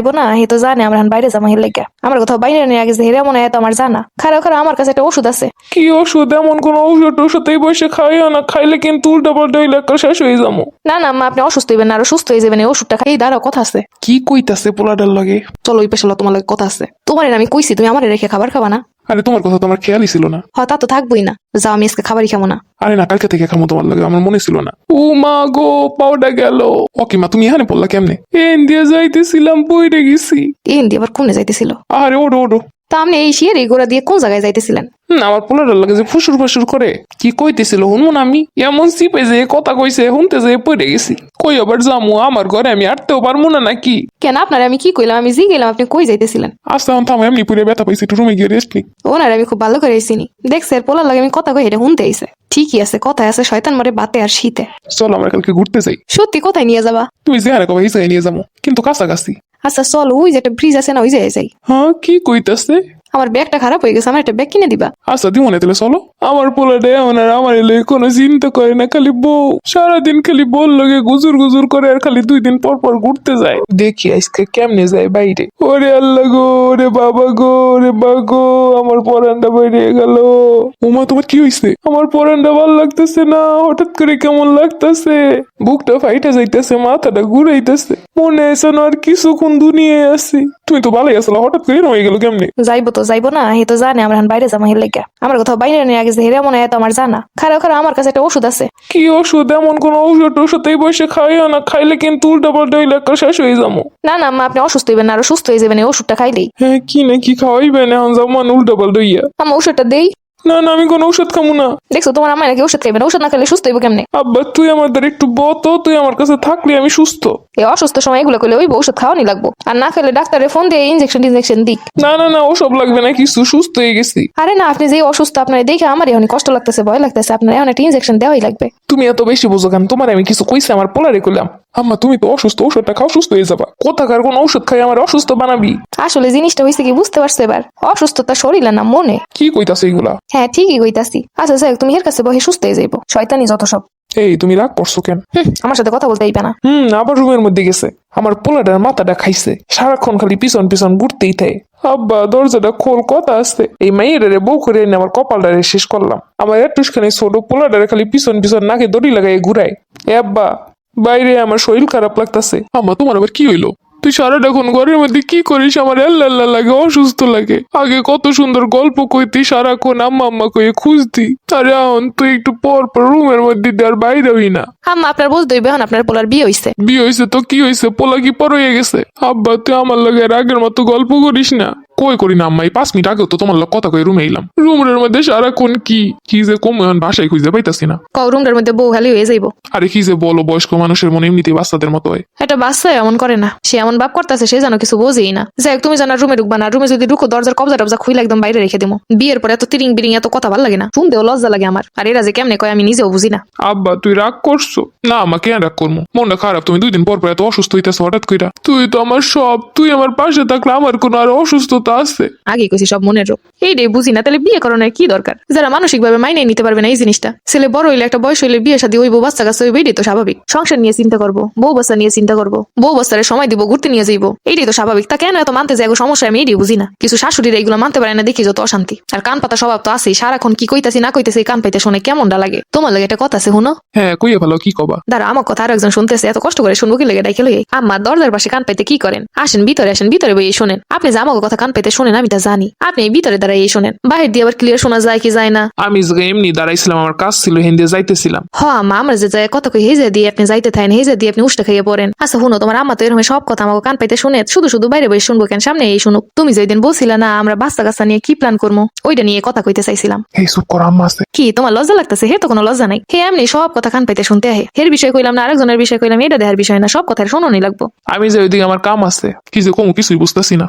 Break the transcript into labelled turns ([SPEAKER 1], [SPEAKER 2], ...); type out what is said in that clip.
[SPEAKER 1] যাইবো না হে তো জানে আমরা বাইরে যাব হের লেগে। আমার কোথাও বাইরে নিয়ে গেছে হেরে মনে হয় তো আমার জানা। খারাপ খারাপ আমার কাছে একটা ওষুধ আছে।
[SPEAKER 2] কি ওষুধ? এমন কোন ওষুধ? ওষুধ বসে খাইও না খাইলে কিন্তু উল্টা পাল্টা হইলে একটা শেষ হয়ে যাব।
[SPEAKER 1] না না মা আপনি অসুস্থ হইবেন না আরও সুস্থ হয়ে যাবেন এই ওষুধটা খাই দাঁড়াও কথা আছে।
[SPEAKER 2] কি কইতাছে পোলাটার লাগে?
[SPEAKER 1] চলো ওই পেশালো তোমার লাগে কথা আছে। তোমার আমি কইছি তুমি আমার রেখে খাবার খাবা না।
[SPEAKER 2] আরে তোমার কথা তো আমার খেয়ালই ছিল না।
[SPEAKER 1] হতা তা তো থাকবোই না। যাও আমি আজকে খাবারই খাব না।
[SPEAKER 2] আরে না কালকে থেকে খামো তোমার লাগে আমার মনে ছিল না। ও মা গো পাউডা গেল। ওকে মা তুমি এখানে পড়লা কেমনে? এন দিয়ে যাইতেছিলাম বইরে গেছি।
[SPEAKER 1] এন দিয়ে আবার কোনে যাইতেছিল?
[SPEAKER 2] আরে ওডো ওডো।
[SPEAKER 1] তা আপনি এই শিয়ের এই গোড়া দিয়ে কোন জায়গায় যাইতেছিলেন?
[SPEAKER 2] হুম, আমার পোলাটার লাগে যে ফুসুর ফুসুর করে কি কইতেছিল শুনব না আমি? এমন চিপে যে কথা কইছে শুনতে যে পড়ে গেছি। কই আবার জামু আমার ঘরে আমি আটতেও পারব না নাকি?
[SPEAKER 1] কেন আপনার আমি কি কইলাম? আমি জি গেলাম আপনি কই যাইতেছিলেন?
[SPEAKER 2] আস্তে এখন থামো এমনি পুরে ব্যথা পাইছি একটু রুমে গিয়ে রেস্ট নি
[SPEAKER 1] ওনার আমি খুব ভালো করে চিনি। দেখছে এর পোলার লাগে আমি কথা কই এটা শুনতে আইছে। ঠিকই আছে কথায় আছে শয়তান মরে বাতে আর শীতে।
[SPEAKER 2] চলো আমরা কালকে ঘুরতে যাই।
[SPEAKER 1] সত্যি কোথায় নিয়ে যাবা?
[SPEAKER 2] তুমি যেখানে কবে এই নিয়ে যাব কিন্তু কাছাকাছি।
[SPEAKER 1] আচ্ছা চলো ওই যে একটা ব্রিজ আছে না ওই জায়গায় যাই
[SPEAKER 2] হ্যাঁ কি কইতাছে?
[SPEAKER 1] আমার ব্যাগটা খারাপ হয়ে গেছে আমার একটা ব্যাগ কিনে দিবা।
[SPEAKER 2] আচ্ছা দিব না তাহলে চলো। আমার পোলাটা এমন আর আমার এলে কোনো চিন্তা করে না খালি বউ। সারাদিন খালি বল লগে গুজুর গুজুর করে আর খালি দুই দিন পর পর ঘুরতে যায়। দেখি আজকে কেমনে যায় বাইরে। ওরে আল্লাহ গো ওরে বাবা গো ওরে বা গো আমার পরানটা বাইরে গেল। উমা তোমার কি হইছে? আমার পরানটা ভালো লাগতেছে না হঠাৎ করে কেমন লাগতেছে? বুকটা ফাইটা যাইতেছে মাথাটা ঘুরাইতেছে। মনে আছে না আর কিছুক্ষণ দুনিয়ায় আছি। তুমি তো ভালোই আসলে হঠাৎ করে হয়ে গেল কেমনে?
[SPEAKER 1] যাইবো তো যাইবো না হে তো জানে আমরা এখন বাইরে যাব হের লেগে। আমার কোথাও বাইরে নিয়ে গেছে হেরে মনে হয় তো আমার জানা। খারাপ খারাপ আমার কাছে একটা ওষুধ আছে।
[SPEAKER 2] কি ওষুধ? এমন কোন ওষুধ ওষুধেই বসে খাইও না। খাইলে কিন্তু উল্টা পাল্টা হইলে একটা শেষ হয়ে যাব।
[SPEAKER 1] না না মা আপনি অসুস্থ হইবেন না আরও সুস্থ হয়ে যাবেন এই ওষুধটা খাইলেই।
[SPEAKER 2] হ্যাঁ কি না কি খাওয়াইবেন এখন? যাব মানে উল্টা পাল্টা হইয়া।
[SPEAKER 1] আমার ওষুধটা দেই।
[SPEAKER 2] না না আমি কোনো ওষুধ খামু না।
[SPEAKER 1] দেখছ তোমার আমার নাকি ওষুধ খাইবেন ওষুধ না খেলে সুস্থ হইব কেমনে?
[SPEAKER 2] আব্বা তুই আমাদের একটু বত তুই আমার কাছে থাকলে আমি সুস্থ।
[SPEAKER 1] এই অসুস্থ সময় এগুলো করলে ওই ওষুধ খাওয়ানি লাগবো। আর না খেলে ডাক্তারে ফোন দিয়ে ইনজেকশন ইনজেকশন দিক।
[SPEAKER 2] না না না ওসব লাগবে না কিছু সুস্থ হয়ে গেছি।
[SPEAKER 1] আরে না আপনি যে অসুস্থ আপনার দেখে আমার এখন কষ্ট লাগতেছে ভয় লাগতেছে আপনার এখন একটা ইনজেকশন দেওয়াই লাগবে।
[SPEAKER 2] তুমি এত বেশি বুঝো কেন? তোমার আমি কিছু কইছি আমার পোলারে করলাম আম্মা তুমি তো অসুস্থ ওষুধটা খাও সুস্থ হয়ে যাবা। কোথাকার কোন ওষুধ খাই আমার অসুস্থ বানাবি।
[SPEAKER 1] আসলে জিনিসটা হয়েছে কি বুঝতে পারছ এবার? অসুস্থতা শরীরে না মনে।
[SPEAKER 2] কি কইতাছে এগুলা
[SPEAKER 1] হ্যাঁ ঠিকই কইতাছি। আচ্ছা যাই হোক, তুমি এর কাছে বহে সুস্থ হয়ে যাইবো। শয়তানি যত সব।
[SPEAKER 2] এই তুমি রাগ করছ কেন?
[SPEAKER 1] হুম, আমার সাথে কথা বলতে আইবে না।
[SPEAKER 2] হুম আবার রুমের মধ্যে গেছে। আমার পোলাটার মাথাটা খাইছে। সারাক্ষণ খালি পিছন পিছন ঘুরতেই থাকে। আব্বা দরজাটা খোল কথা আসতে এই মাইয়ের বউ করে এনে আমার কপালটারে শেষ করলাম। আমার একটুখানি ছোট পোলাটারে খালি পিছন পিছন নাকে দড়ি লাগাই ঘুরাই এ আব্বা বাইরে আমার শরীর খারাপ লাগতাছে। আম্মা তোমার আবার কি হইল? তুই সারাটাক্ষণ ঘরের মধ্যে কি করিস? আমার আল্লাহ আল্লাহ লাগে অসুস্থ লাগে। আগে কত সুন্দর গল্প কইতি সারাক্ষণ আম্মা আম্মা কয়ে খুঁজতি। আরে এখন তুই একটু পর পর রুমের মধ্যে দিয়ে আর বাইরে হই না।
[SPEAKER 1] আম্মা আপনার বলতে হইবে এখন আপনার পোলার বিয়ে হইছে।
[SPEAKER 2] বিয়ে হইছে তো কি হয়েছে পোলা কি পর হয়ে গেছে? আব্বা তুই আমার লাগে আর আগের মতো গল্প করিস না। কই করি না আম্মা? এই পাঁচ মিনিট আগেও তো তোমার লগে কথা কই রুমে এলাম রুমের মধ্যে সারাক্ষণ কি কি যে কম এখন ভাষায় খুঁজে পাইতাছি না।
[SPEAKER 1] কও রুমটার মধ্যে বউ খালি হয়ে যাইবো।
[SPEAKER 2] আরে কি যে বলো বয়স্ক মানুষের মনে এমনিতেই বাচ্চাদের মতো হয়।
[SPEAKER 1] একটা বাচ্চা এমন করে না। সে এমন বাপ করতেছে সে যেন কিছু বোঝেই না। যাই হোক, তুমি জানা রুমে ঢুকবা না রুমে যদি ঢুকো দরজার কবজা টবজা খুলে একদম বাইরে রেখে দেবো বিয়ের পরে এত তিরিং বিরিং এত কথা ভালো লাগে না। শুনতেও লজ্জা লাগে আমার। আর এরা যে কেমনে কয় আমি নিজেও বুঝি না।
[SPEAKER 2] আব্বা তুই রাগ করছ? না আমাকে কেন রাগ করব মনটা খারাপ তুমি দুই দিন পর পর এত অসুস্থ হইতেছো হঠাৎ কইরা। তুই তো আমার সব তুই আমার পাশে থাকলে আমার কোনো আর অসুস্থতা আছে।
[SPEAKER 1] আগে কইছি সব মনের রোগ। এইটাই বুঝি না তাহলে বিয়ে করানোর কি দরকার? যারা মানসিক ভাবে মাইনে নিতে পারবে না এই জিনিসটা। ছেলে বড় হইলে একটা বয়স হইলে বিয়ে শাদী হইব বাচ্চা কাছে হইবে এটাই তো স্বাভাবিক। সংসার নিয়ে চিন্তা করব বউ বাচ্চা নিয়ে চিন্তা করব বউ বাচ্চারে সময় দিব ঘুরতে নিয়ে যাইবো এইটাই তো স্বাভাবিক। তা কেন এত মানতে যায় সমস্যা আমি এটাই বুঝি না। কিছু শাশুড়িরা এগুলো মানতে পারে না দেখি যত অশান্তি। আর কান পাতা স্বভাব তো আছেই সারাক্ষণ কি কইতাছি না কইতেছি কান পাইতে শুনে কেমনটা লাগে? তোমার লাগে একটা কথা আছে হুনো
[SPEAKER 2] হ্যাঁ কইয়া ভালো কি কবা?
[SPEAKER 1] দাঁড়া আমার কথা আর একজন শুনতেছে এত কষ্ট করে শুনব কি লেগে ডাইকে লই আমার দরজার পাশে কান পাইতে কি করেন? আসেন ভিতরে আসেন ভিতরে বইয়ে শোনেন। আপনি যে আমাকে কথা কান পাইতে শোনেন আমি তা জানি। আপনি ভিতরে দাঁড়াই শোনেন। বাহির দিয়ে আবার ক্লিয়ার শোনা যায় কি যায় না।
[SPEAKER 2] আমি যে এমনি দাঁড়াইছিলাম আমার কাজ ছিল হিন্দি যাইতেছিলাম।
[SPEAKER 1] হ আমা আমার যে যায় কত কই হেজে দিয়ে আপনি যাইতে থাকেন হেজে দিয়ে আপনি উষ্টা খাইয়ে পড়েন। আচ্ছা শুনো তোমার আম্মা তো এরকম সব কথা আমাকে কান পাইতে শুনে শুধু শুধু বাইরে বসে শুনব কেন সামনে এই শুনুক। তুমি যেদিন বলছিলা না আমরা বাচ্চা কাচ্চা নিয়ে কি প্ল্যান করব ওইটা নিয়ে কথা কইতে চাইছিলাম।
[SPEAKER 2] এই চুপ কর আম্মা আছে।
[SPEAKER 1] কি তোমার লজ্জা লাগতেছে? হে তো কোনো লজ্জা নাই। হে এমনি সব কথা কান পাইতে শুনতে আহে। হের বিষয় কইলাম না আরেকজনের বিষয় কইলাম এটা দেহার বিষয় না সব কথা শোনো লাগবো।
[SPEAKER 2] আমি যে ওইদিকে আমার কাম আছে কি যে কমু কিছুই বুঝতেছি না।